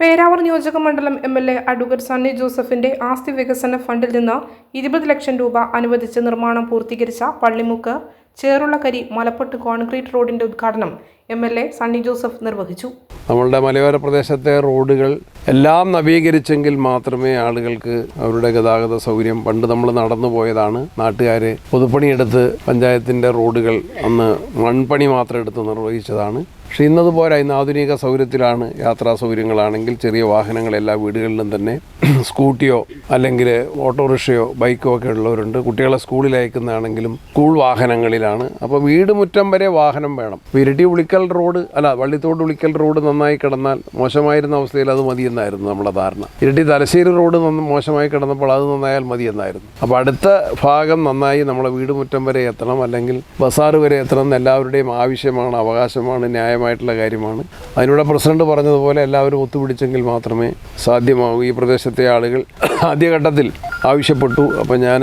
പേരാവൂർ നിയോജക മണ്ഡലം M L A advocate Sunny ജോസഫിന്റെ ആസ്തി വികസന ഫണ്ടിൽ നിന്ന് ഇരുപത് ലക്ഷം രൂപ അനുവദിച്ച് നിർമ്മാണം പൂർത്തീകരിച്ച പള്ളിമുക്ക് ചേറുള്ളക്കരി മലപ്പട്ട് കോൺക്രീറ്റ് റോഡിന്റെ ഉദ്ഘാടനം M L A Sunny Joseph നിർവഹിച്ചു. നമ്മളുടെ മലയോര പ്രദേശത്തെ റോഡുകൾ എല്ലാം നവീകരിച്ചെങ്കിൽ മാത്രമേ ആളുകൾക്ക് അവരുടെ ഗതാഗത സൗകര്യം പണ്ട് നമ്മൾ നടന്നു പോയതാണ്. നാട്ടുകാർ പൊതുപ്പണിയെടുത്ത് പഞ്ചായത്തിന്റെ റോഡുകൾ അന്ന് മൺപണി മാത്രം എടുത്ത് നിർവഹിച്ചതാണ്. പക്ഷേ ഇന്നതുപോലെ ഇന്ന് ആധുനിക സൗകര്യത്തിലാണ് യാത്രാ സൗകര്യങ്ങളാണെങ്കിൽ ചെറിയ വാഹനങ്ങൾ എല്ലാ വീടുകളിലും തന്നെ സ്കൂട്ടിയോ അല്ലെങ്കിൽ ഓട്ടോറിക്ഷയോ ബൈക്കോ ഒക്കെ ഉള്ളവരുണ്ട്. കുട്ടികളെ സ്കൂളിൽ അയക്കുന്നതാണെങ്കിലും സ്കൂൾ വാഹനങ്ങളിലാണ്. അപ്പോൾ വീട് മുറ്റം വരെ വാഹനം വേണം. ഇരട്ടി ഉളിക്കൽ റോഡ് അല്ല വള്ളിത്തോട് ഉളിക്കൽ റോഡ് നന്നായി കിടന്നാൽ മോശമായിരുന്ന അവസ്ഥയിൽ അത് മതിയെന്നായിരുന്നു നമ്മുടെ ധാരണ. ഇരട്ടി തലശ്ശേരി റോഡ് നന്ന് മോശമായി കിടന്നപ്പോൾ അത് നന്നായാൽ മതിയെന്നായിരുന്നു. അപ്പോൾ അടുത്ത ഭാഗം നന്നായി നമ്മളെ വീട് മുറ്റം വരെ എത്തണം. അല്ലെങ്കിൽ ബസാറ് വരെ എത്തണം എന്ന് എല്ലാവരുടെയും ആവശ്യമാണ് അവകാശമാണ് ന്യായമായിട്ടുള്ള കാര്യമാണ്. അതിനൂടെ പ്രസിഡന്റ് പറഞ്ഞതുപോലെ എല്ലാവരും ഒത്തുപിടിച്ചെങ്കിൽ മാത്രമേ സാധ്യമാകൂ ഈ പ്രദേശത്തെ ആളുകൾ ആദ്യഘട്ടത്തിൽ ആവശ്യപ്പെട്ടു. അപ്പോൾ ഞാൻ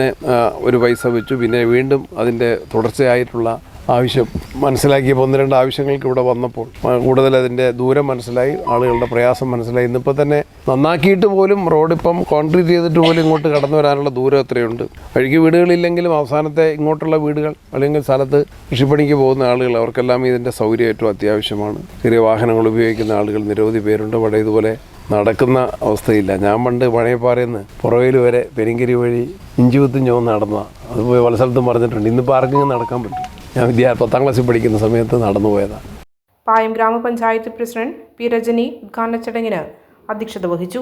ഒരു പൈസ വെച്ചു. പിന്നെ വീണ്ടും അതിന്റെ തുടർച്ചയായിട്ടുള്ള ആവശ്യം മനസ്സിലാക്കിയപ്പോൾ ഒന്ന് രണ്ട് ആവശ്യങ്ങൾക്ക് ഇവിടെ വന്നപ്പോൾ കൂടുതൽ അതിന്റെ ദൂരം മനസ്സിലായി ആളുകളുടെ പ്രയാസം മനസ്സിലായി. ഇന്നിപ്പോൾ തന്നെ നന്നാക്കിയിട്ട് പോലും റോഡ് ഇപ്പം കോൺക്രീറ്റ് ചെയ്തിട്ട് പോലും ഇങ്ങോട്ട് കടന്നു വരാനുള്ള ദൂരം എത്രയുണ്ട്. വഴിക്ക് വീടുകളില്ലെങ്കിലും അവസാനത്തെ ഇങ്ങോട്ടുള്ള വീടുകൾ അല്ലെങ്കിൽ സ്ഥലത്ത് കൃഷിപ്പണിക്ക് പോകുന്ന ആളുകൾ അവർക്കെല്ലാം ഇതിന്റെ സൗകര്യം ഏറ്റവും അത്യാവശ്യമാണ്. ചെറിയ വാഹനങ്ങൾ ഉപയോഗിക്കുന്ന ആളുകൾ നിരവധി പേരുണ്ട്. ഇവിടെ ഇതുപോലെ നടക്കുന്ന അവസ്ഥയില്ല. ഞാൻ പണ്ട് പഴയപ്പാറയെന്ന് പുറവേൽ വരെ പെരിങ്കരി വഴി ഇഞ്ചിപുത്തും ഞാൻ നടന്ന അത് പോയി പല സ്ഥലത്തും പറഞ്ഞിട്ടുണ്ട്. ഇന്നിപ്പോൾ ആർക്കെങ്കിലും നടക്കാൻ പറ്റും? ഞാൻ വിദ്യാർത്ഥി പത്താം ക്ലാസ്സിൽ പഠിക്കുന്ന സമയത്ത് നടന്നു പോയതാണ് പായം ഗ്രാമപഞ്ചായത്ത് പ്രസിഡന്റ് പി. രജനി ഉദ്ഘാടന ചടങ്ങിന് അധ്യക്ഷത വഹിച്ചു.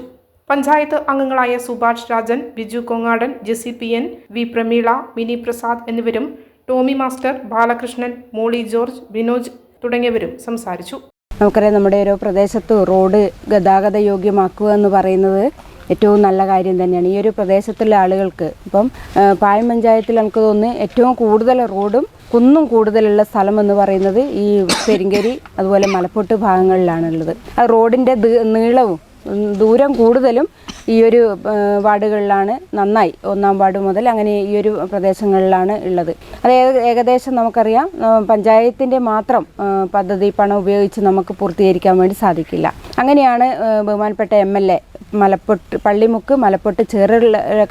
പഞ്ചായത്ത് അംഗങ്ങളായ Subhash Rajan Biju Kongadan Jessy P N V. Prameela Mini Prasad എന്നിവരും ടോമി മാസ്റ്റർ ബാലകൃഷ്ണൻ മോളി ജോർജ് വിനോജ് തുടങ്ങിയവരും സംസാരിച്ചു. നമുക്കറിയാം നമ്മുടെ ഓരോ പ്രദേശത്ത് റോഡ് ഗതാഗത യോഗ്യമാക്കുക എന്ന് പറയുന്നത് ഏറ്റവും നല്ല കാര്യം തന്നെയാണ്. ഈ ഒരു പ്രദേശത്തുള്ള ആളുകൾക്ക് ഇപ്പം പായം പഞ്ചായത്തിൽ നമുക്ക് തോന്നുന്നു ഏറ്റവും കൂടുതൽ റോഡും കുന്നും കൂടുതലുള്ള സ്ഥലം എന്ന് പറയുന്നത് ഈ പെരിങ്കരി അതുപോലെ മലപ്പൊട്ട് ഭാഗങ്ങളിലാണുള്ളത്. ആ റോഡിന്റെ നീളവും ദൂരം കൂടുതലും ഈ ഒരു വാർഡുകളിലാണ് നന്നായി ഒന്നാം വാർഡ് മുതൽ അങ്ങനെ ഈ ഒരു പ്രദേശങ്ങളിലാണ് ഉള്ളത്. അത് ഏകദേശം നമുക്കറിയാം പഞ്ചായത്തിന്റെ മാത്രം പദ്ധതി പണം ഉപയോഗിച്ച് നമുക്ക് പൂർത്തീകരിക്കാൻ വേണ്ടി സാധിക്കില്ല. അങ്ങനെയാണ് ബഹുമാനപ്പെട്ട M L A Malappottu Pallimukku Malappottu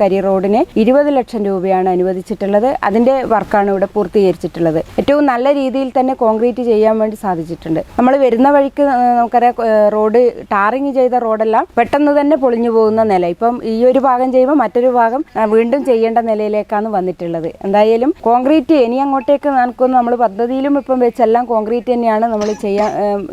കരി റോഡിന് ഇരുപത് ലക്ഷം രൂപയാണ് അനുവദിച്ചിട്ടുള്ളത്. അതിന്റെ വർക്കാണ് ഇവിടെ പൂർത്തീകരിച്ചിട്ടുള്ളത്. ഏറ്റവും നല്ല രീതിയിൽ തന്നെ കോൺക്രീറ്റ് ചെയ്യാൻ വേണ്ടി സാധിച്ചിട്ടുണ്ട്. നമ്മൾ വരുന്ന വഴിക്ക് നമുക്കറിയാം റോഡ് ടാറിങ് ചെയ്ത റോഡെല്ലാം പെട്ടെന്ന് തന്നെ പൊളിഞ്ഞു പോകുന്ന നില. ഇപ്പം ഈ ഒരു ഭാഗം ചെയ്യുമ്പോൾ മറ്റൊരു ഭാഗം വീണ്ടും ചെയ്യേണ്ട നിലയിലേക്കാണ് വന്നിട്ടുള്ളത്. എന്തായാലും കോൺക്രീറ്റ് ഇനി അങ്ങോട്ടേക്ക് നമുക്കൊന്ന് നമ്മൾ പദ്ധതിയിലും ഇപ്പം വെച്ചെല്ലാം കോൺക്രീറ്റ് തന്നെയാണ് നമ്മൾ ചെയ്യാൻ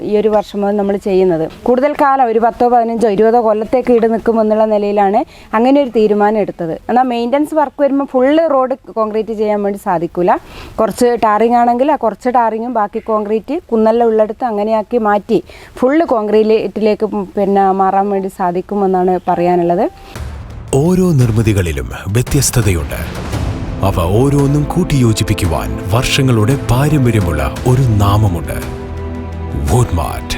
ഈ ഒരു വർഷം നമ്മൾ ചെയ്യുന്നത്. കൂടുതൽ കാലം ഒരു പത്തോ പതിനഞ്ചോ ഇരുപതോ കൊല്ലത്തേക്ക് ഈട് നിൽക്കുമെന്നുള്ള നിലയിലാണ് അങ്ങനെ ഒരു തീരുമാനം എടുത്തത്. എന്നാൽ മെയിന്റനൻസ് വർക്ക് വരുമ്പോൾ ഫുള്ള് റോഡ് കോൺക്രീറ്റ് ചെയ്യാൻ വേണ്ടി സാധിക്കില്ല കുറച്ച് ടാറിങ് ആണെങ്കിൽ ആ കുറച്ച് ടാറിങ്ങും ബാക്കി കോൺക്രീറ്റ് കുന്നെല്ലാം ഉള്ളിടത്ത് അങ്ങനെയാക്കി മാറ്റി ഫുള്ള് കോൺക്രീറ്റിലേക്ക് പിന്നെ മാറാൻ വേണ്ടി സാധിക്കുമെന്നാണ് പറയാനുള്ളത്. ഓരോ നിർമ്മിതികളിലും വ്യത്യസ്തതയുണ്ട്. അവ ഓരോന്നും കൂട്ടിയോജിപ്പിക്കുവാൻ വർഷങ്ങളുടെ പാരമ്പര്യമുള്ള ഒരു നാമമുണ്ട്. Woodmart